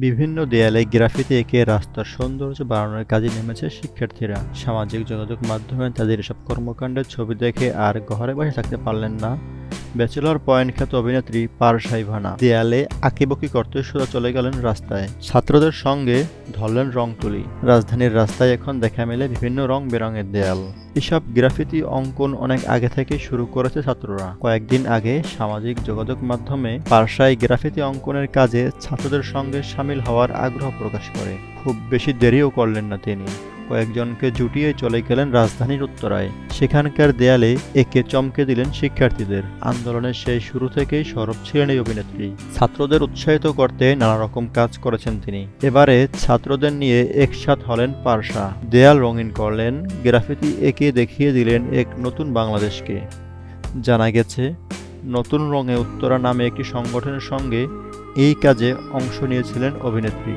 বিভিন্ন দেয়ালে গ্রাফিতে এঁকে রাস্তার সৌন্দর্য বাড়ানোর কাজে নেমেছে শিক্ষার্থীরা। সামাজিক যোগাযোগ মাধ্যমে তাদের এসব কর্মকাণ্ডের ছবি দেখে আর ঘরে বসে থাকতে পারলেন না। ব্যাচেলর পয়েন্ট খ্যাত অভিনেত্রী পারসা ইভানা দেয়ালে আঁকিবকি করতে সোজা চলে গেলেন রাস্তায়। ছাত্রদের সঙ্গে ধরলেন রং তুলি। রাজধানীর রাস্তায় এখন দেখা মেলে বিভিন্ন রং বেরঙের দেয়াল। এসব গ্রাফিতি অঙ্কন অনেক আগে থেকে শুরু করেছে ছাত্ররা। কয়েকদিন আগে সামাজিক যোগাযোগ মাধ্যমে পারসায় গ্রাফিতি অঙ্কনের কাজে ছাত্রদের সঙ্গে সামিল হওয়ার আগ্রহ প্রকাশ করে। খুব বেশি দেরিও করলেন না তিনি। কয়েকজনকে জুটিয়ে চলে গেলেন রাজধানীর উত্তরায়। সেখানকার দেয়ালে একে চমকে দিলেন শিক্ষার্থীদের। আন্দোলনের সেই শুরু থেকেই সরব ছিলেন এই অভিনেত্রী। ছাত্রদের উৎসাহিত করতে নানা রকম কাজ করেছেন তিনি। এবারে ছাত্রদের নিয়ে একসাথ হলেন পারসা। দেয়াল রঙিন করলেন, গ্রাফিতি একে দেখিয়ে দিলেন এক নতুন বাংলাদেশকে। জানা গেছে, নতুন রঙে উত্তরা নামে একটি সংগঠনের সঙ্গে এই কাজে অংশ নিয়েছিলেন অভিনেত্রী।